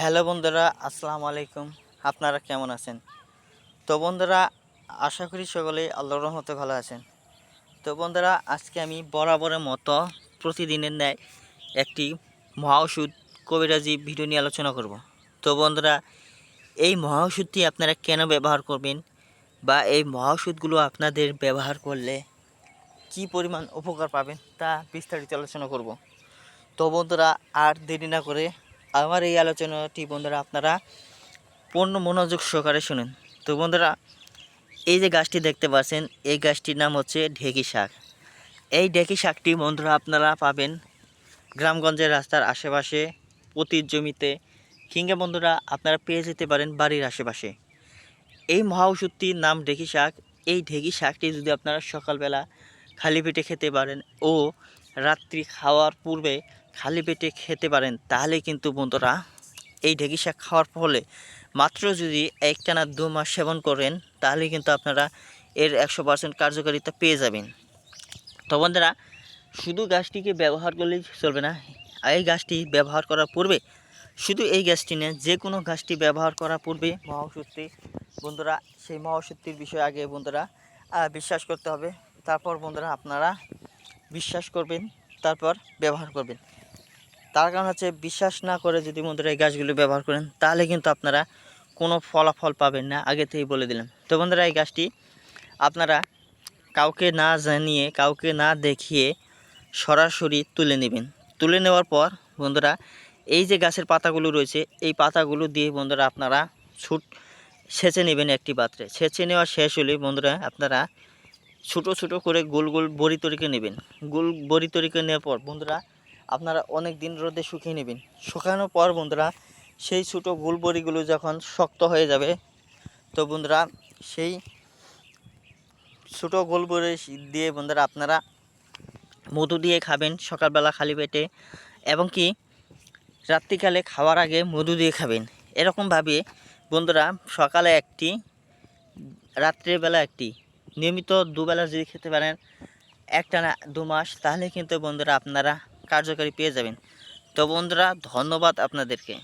Hello বন্ধুরা, আসসালামু আলাইকুম। আপনারা কেমন আছেন? তো বন্ধুরা, আশা করি সকলে আল্লাহর রহমতে ভালো আছেন। তো বন্ধুরা, আজকে আমি বরাবরের মতো প্রতিদিনের ন্যায় একটি মহা ওষুধ কবিরাজি ভিডিও নিয়ে আলোচনা করব। তো বন্ধুরা, এই মহা ওষুধটি আপনারা কেন ব্যবহার করবেন বা এই মহা ওষুধগুলো আপনাদের ব্যবহার করলে কি পরিমাণ উপকার পাবেন তা বিস্তারিত আলোচনা করব। তো বন্ধুরা, আর দেরি না করে আমার এই আলোচনাটি বন্ধুরা আপনারা পূর্ণ মনোযোগ সহকারে শুনেন। তো বন্ধুরা, এই যে গাছটি দেখতে পাচ্ছেন, এই গাছটির নাম হচ্ছে ঢেকি শাক। এই ঢেকি শাকটি বন্ধুরা আপনারা পাবেন গ্রামগঞ্জের রাস্তার আশেপাশে পতির জমিতে, কিংবা বন্ধুরা আপনারা পেয়ে যেতে পারেন বাড়ির আশেপাশে। এই মহা ওষুধটির নাম ঢেকি শাক। এই ঢেকি শাকটি যদি আপনারা সকালবেলা খালি পেটে খেতে পারেন ও রাত্রি খাওয়ার পূর্বে খালি পেটে খেতে পারেন তাহলে কিন্তু বন্ধুরা এই ঢেকি শাক খাওয়ার ফলে মাত্র যদি একটানা দু মাস সেবন করেন তাহলে কিন্তু আপনারা এর একশো পার্সেন্ট কার্যকারিতা পেয়ে যাবেন। তো বন্ধুরা, শুধু গাছটিকে ব্যবহার করলেই চলবে না, এই গাছটি ব্যবহার করার পূর্বে শুধু এই গাছটি না যে কোনো গাছটি ব্যবহার করার পূর্বে মহা ওষুধটি বন্ধুরা, সেই মহা ওষুধটির বিষয়ে আগে বন্ধুরা বিশ্বাস করতে হবে। তারপর বন্ধুরা আপনারা বিশ্বাস করবেন, তারপর ব্যবহার করবেন। তার কারণ হচ্ছে বিশ্বাস না করে যদি বন্ধুরা এই গাছগুলো ব্যবহার করেন, তাহলে কিন্তু আপনারা কোনো ফলাফল পাবেন না। আগে থেকেই বলে দিলাম। তো বন্ধুরা, এই গাছটি আপনারা কাউকে না জানিয়ে, কাউকে না দেখিয়ে সরাসরি তুলে নেবেন। তুলে নেওয়ার পর বন্ধুরা, এই যে গাছের পাতাগুলো রয়েছে, এই পাতাগুলো দিয়ে বন্ধুরা আপনারা ছুট সেচে নেবেন একটি পাত্রে। সেচে নেওয়া শেষ হলে বন্ধুরা আপনারা ছোটো ছোটো করে গোল গোল বড়ি তরিকে নেবেন। গোল বড়ি তরিকে নেওয়ার পর বন্ধুরা আপনারা অনেক দিন রোদে শুকিয়ে নেবেন। শুকানোর পর বন্ধুরা, সেই ছোটো গোল বড়িগুলো যখন শক্ত হয়ে যাবে, তো বন্ধুরা, সেই ছোটো গোল বড়ি দিয়ে বন্ধুরা আপনারা মধু দিয়ে খাবেন সকালবেলা খালি পেটে। এবং কি, রাত্রিকালে খাওয়ার আগে মধু দিয়ে খাবেন। এরকমভাবে বন্ধুরা, সকালে একটি রাত্রিবেলা একটি, নিয়মিত দুবেলা যদি খেতে পারেন, একটানা দু মাস, তাহলে কিন্তু বন্ধুরা আপনারা কার্যকারী পেয়ে যাবেন। তো বন্ধুরা ধন্যবাদ আপনাদেরকে।